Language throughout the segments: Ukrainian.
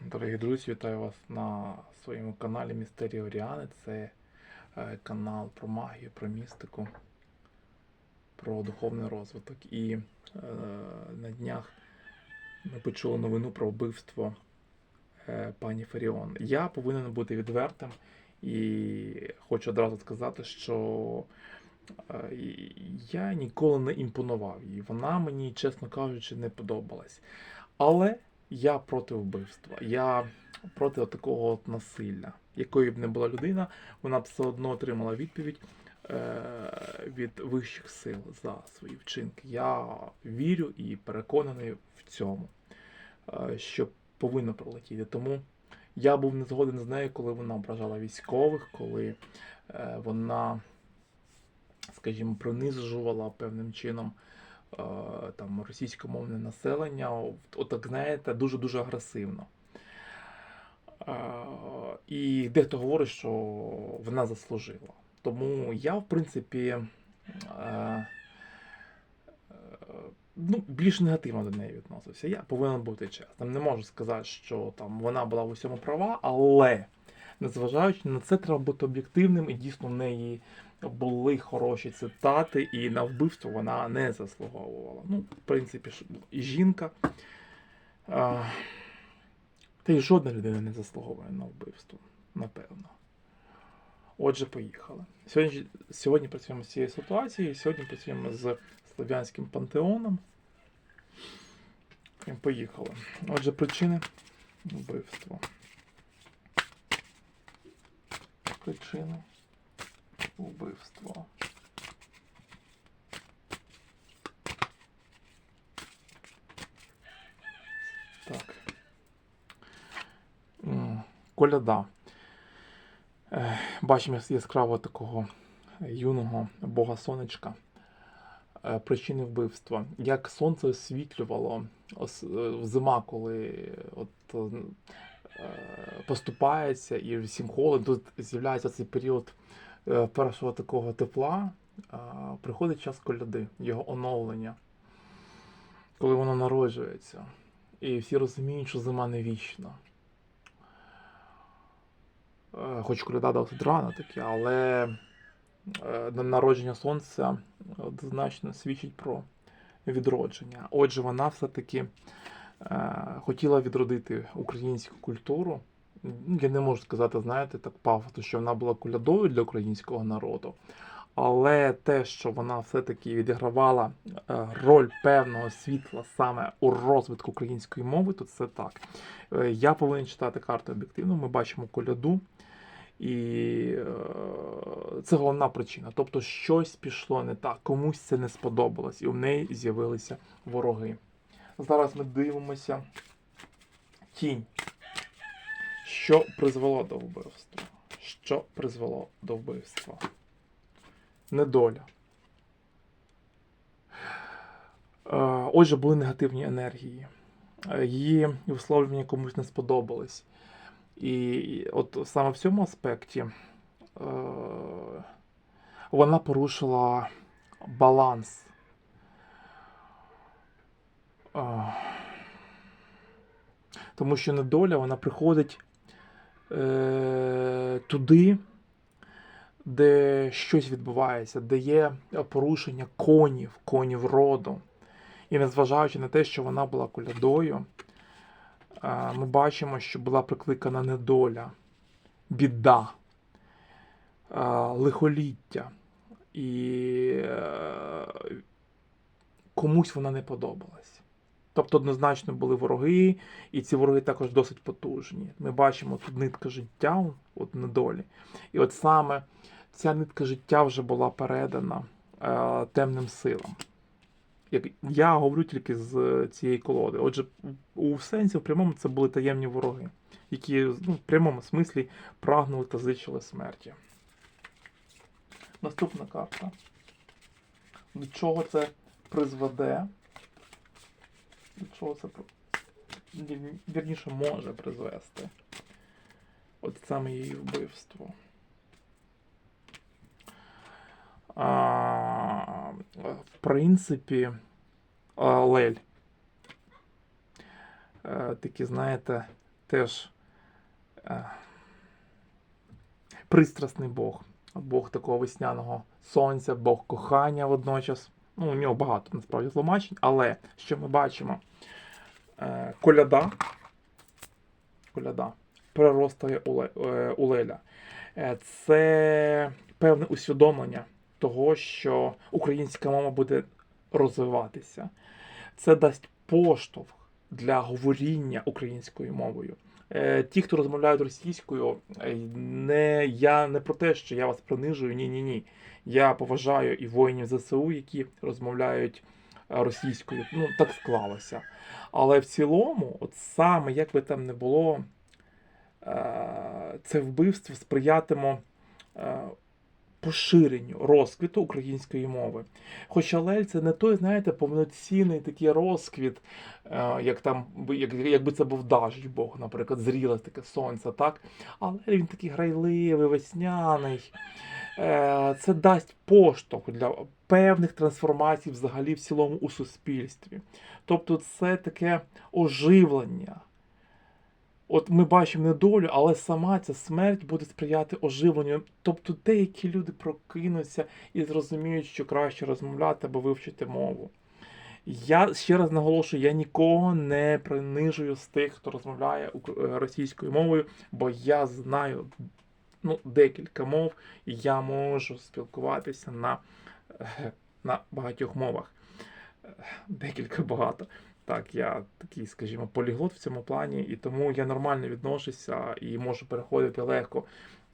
Дорогі друзі, вітаю вас на своєму каналі Містерії Оріани. Це е, канал про магію, про містику, про духовний розвиток. І е, на днях ми почули новину про вбивство е, пані Фаріон. Я повинен бути відвертим і хочу одразу сказати, що е, я ніколи не імпонував їй. Вона мені, чесно кажучи, не подобалась. Але я проти вбивства. Я проти такого от насилля. Якою б не була людина, вона б все одно отримала відповідь е, від вищих сил за свої вчинки. Я вірю і переконаний в цьому, е, що повинно пролетіти. Тому я був не згоден з нею, коли вона ображала військових, коли е, вона, скажімо, принижувала певним чином там російськомовне населення, от так знаєте, дуже-дуже агресивно. Е, І дехто говорить, що вона заслужила. Тому я, в принципі, е, е, ну, більш негативно до неї відносився. Я повинен бути чесним. Не можу сказати, що там вона була в усьому права, але незважаючи на це, треба бути об'єктивним, і дійсно в неї були хороші цитати, і на вбивство вона не заслуговувала. Ну, в принципі, і жінка. А, та й жодна людина не заслуговує на вбивство, напевно. Отже, поїхали. Сьогодні, сьогодні працюємо з цією ситуацією, сьогодні працюємо з Слов'янським пантеоном. І поїхали. Отже, причини вбивства. Причини вбивства. Так. Коляда. Е, Бачимо яскраво такого юного бога сонечка. Е, Причини вбивства. Як сонце освітлювало ос- е, зима, коли от, поступається і всім холодно, тут з'являється цей період першого такого тепла, е, приходить час коляди, його оновлення, коли воно народжується. І всі розуміють, що зима не вічна. Е, Хоч коляда досить рано таке, але е, народження сонця однозначно свідчить про відродження. Отже, вона все-таки е, хотіла відродити українську культуру. Ну, Я не можу сказати, знаєте, так пафосно, що вона була колядою для українського народу. Але те, що вона все-таки відігравала е, роль певного світла саме у розвитку української мови, то це так. Е, Я повинен читати карту об'єктивно. Ми бачимо коляду, і е, це головна причина. Тобто щось пішло не так, комусь це не сподобалось, і в неї з'явилися вороги. Зараз ми дивимося тінь. Що призвело до вбивства? Що призвело до вбивства? Недоля. Е, Отже, були негативні енергії. Е, Її висловлювання комусь не сподобались. І от саме в цьому аспекті е, вона порушила баланс. Тому що недоля вона приходить е, туди, де щось відбувається, де є порушення конів, конів роду. І незважаючи на те, що вона була колядою, е, ми бачимо, що була прикликана недоля, біда, е, лихоліття. І комусь вона не подобалась. Тобто однозначно були вороги, і ці вороги також досить потужні. Ми бачимо тут нитка життя от недолі. І от саме ця нитка життя вже була передана е, темним силам. Як я говорю тільки з цієї колоди. Отже, у сенсі, в прямому це були таємні вороги, які ну, в прямому смислі прагнули та зичили смерті. Наступна карта. До чого це призведе? До чого це вірніше може призвести? От саме її вбивство. А, в принципі, Лель. Е, Такі, знаєте, теж е, пристрасний Бог. Бог такого весняного сонця, Бог кохання водночас. Ну, у нього багато насправді тлумачень, але що ми бачимо? Е, коляда, коляда приростає у, е, Леля. Е, Це певне усвідомлення того, що українська мова буде розвиватися. Це дасть поштовх для говоріння українською мовою. Ті, хто розмовляють російською, не, я не про те, що я вас принижую, ні, ні, ні. Я поважаю і воїнів ЗСУ, які розмовляють е, російською. Ну, так склалося. Але в цілому, от саме як би там не було, е, це вбивство сприятиме е, поширенню, розквіту української мови. Хоча Лель це не той, знаєте, повноцінний такий розквіт, е, як там, як, якби це був даждь Бог, наприклад, зріле таке сонце, так? Але він такий грайливий, весняний. Е, Це дасть поштовх для певних трансформацій взагалі в цілому у суспільстві. Тобто це таке оживлення. От ми бачимо недолю, але сама ця смерть буде сприяти оживленню. Тобто деякі люди прокинуться і зрозуміють, що краще розмовляти або вивчити мову. Я ще раз наголошую, я нікого не принижую з тих, хто розмовляє е, російською мовою, бо я знаю ну, декілька мов, і я можу спілкуватися на, е, на багатьох мовах. Е, Декілька багато. Так, я такий, скажімо, поліглот в цьому плані, і тому я нормально відношуся і можу переходити легко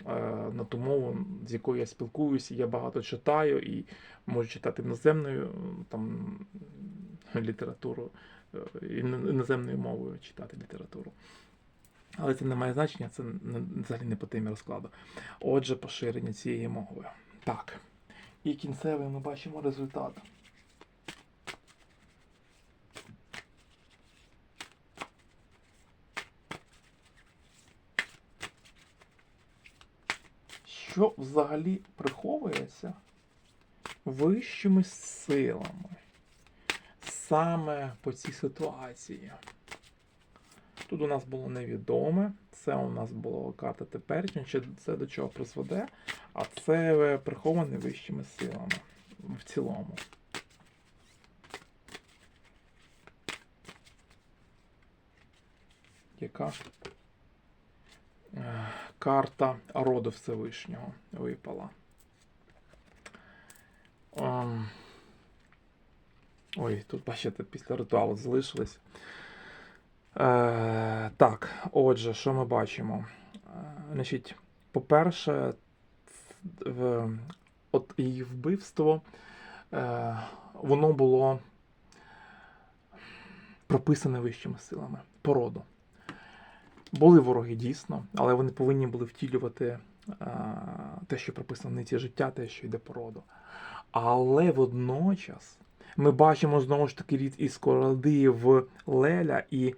е, на ту мову, з якою я спілкуюся. Я багато читаю і можу читати іноземною там, літературу, е, іноземною мовою читати літературу. Але це не має значення, це взагалі не по темі розкладу. Отже, поширення цієї мови. Так. І кінцевий ми бачимо результат. Що взагалі приховується вищими силами саме по цій ситуації? Тут у нас було невідоме, це у нас була карта теперішня, чи це до чого призведе, а це е, приховане вищими силами в цілому. Яка карта роду Всевишнього випала? Ем, Ой, тут бачите, після ритуалу залишились. Е, так, отже, що ми бачимо? Е, значить, по-перше, от її вбивство, е, воно було прописане вищими силами по роду. Були вороги дійсно, але вони повинні були втілювати е, те, що прописано в ниці життя, те, що йде по роду. Але водночас ми бачимо знову ж таки рід із короди в Леля і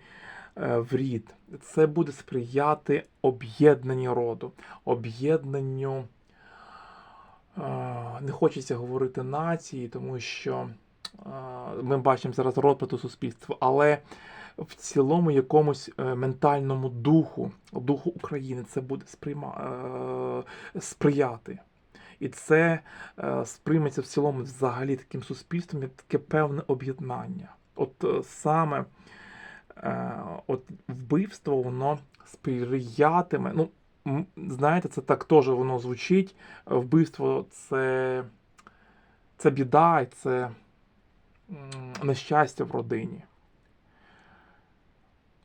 е, в рід. Це буде сприяти об'єднанню роду, об'єднанню. е, Не хочеться говорити нації, тому що ми бачимо зараз розпад у суспільстві, але в цілому якомусь е, ментальному духу, духу України це буде сприйма... е, сприяти. І це е, сприйметься в цілому взагалі таким суспільством, як таке певне об'єднання. От саме от вбивство, воно сприятиме. Ну, знаєте, це так теж воно звучить. Вбивство це, це біда, це нещастя в родині.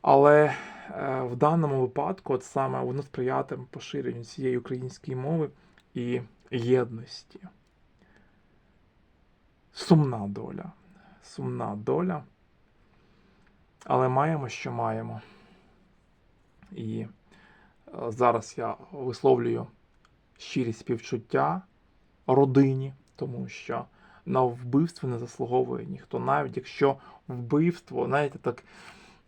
Але е, в даному випадку, от саме воно сприятиме поширенню цієї української мови і єдності. Сумна доля. Сумна доля. Але маємо, що маємо. І е, зараз я висловлюю щирі співчуття родині, тому що на вбивство не заслуговує ніхто. Навіть якщо вбивство, знаєте, так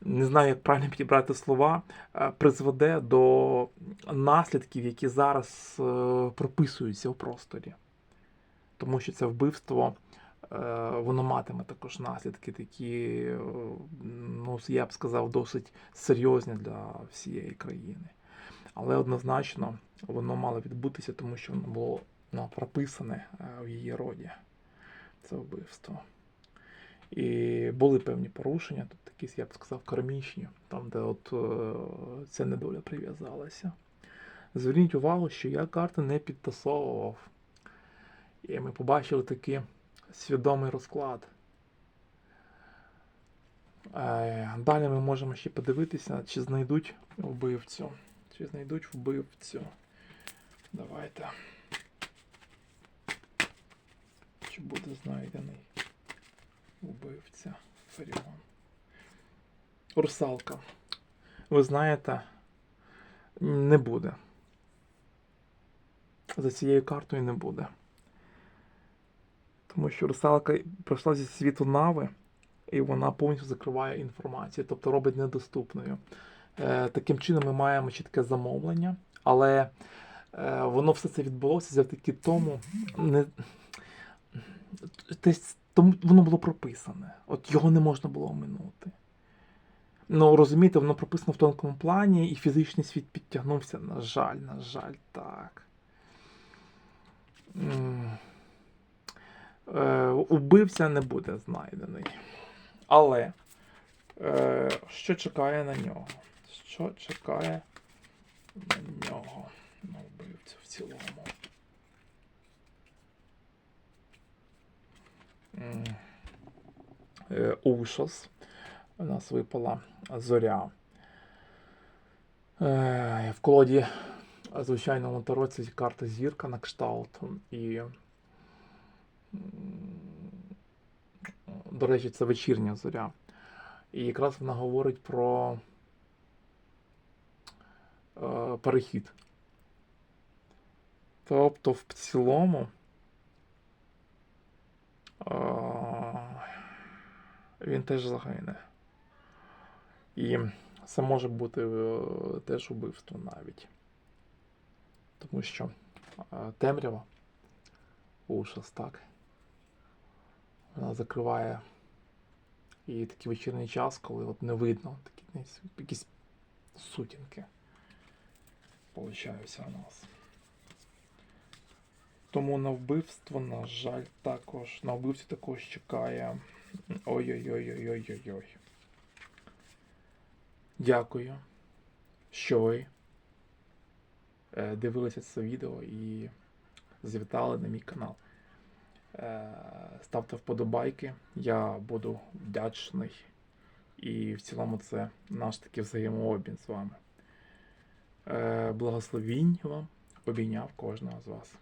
не знаю, як правильно підібрати слова, е, призведе до наслідків, які зараз е, прописуються у просторі. Тому що це вбивство воно матиме також наслідки, такі, е, ну, я б сказав, досить серйозні для всієї країни. Але однозначно воно мало відбутися, тому що воно було ну, прописане е, в її роді. Це вбивство. І були певні порушення, тут якісь, я б сказав, кармічні, там, де от е, ця недоля прив'язалася. Зверніть увагу, що я карти не підтасовував. І ми побачили такий свідомий розклад. Е, Далі ми можемо ще подивитися, чи знайдуть вбивцю. Чи знайдуть вбивцю. Давайте. Чи буде знайдений вбивця Фаріон. Русалка. Ви знаєте, не буде. За цією картою не буде. Тому що русалка пройшла зі світу нави, і вона повністю закриває інформацію, тобто робить недоступною. Е, таким чином ми маємо чітке замовлення, але е, воно все це відбулося завдяки тому, не, тому воно було прописане. От його не можна було оминути. Ну, розумієте, воно прописано в тонкому плані, і фізичний світ підтягнувся. На жаль, на жаль, так. Е, убивця не буде знайдений. Але е, що чекає на нього? Що чекає на нього? На вбивцю в цілому? Е, У нас випала зоря. Е, в колоді е, звичайному таро це карта зірка на кшталт. І, до речі, це вечірня зоря. І якраз вона говорить про е, перехід. Тобто, в цілому. Він теж загине. І це може бути е, теж убивство навіть. Тому що е, темрява ушас, так. Вона закриває і такий вечірній час, коли от не видно такі якісь сутінки. Получаються у нас. Тому на вбивство, на жаль, також. На вбивці також чекає. Ой-ой-ой-ой-ой-ой-ой. Дякую, що ви е, дивилися це відео і завітали на мій канал. Е, Ставте вподобайки, я буду вдячний. І в цілому це наш такий взаємообмін з вами. Е, Благословінь вам, обійняв кожного з вас.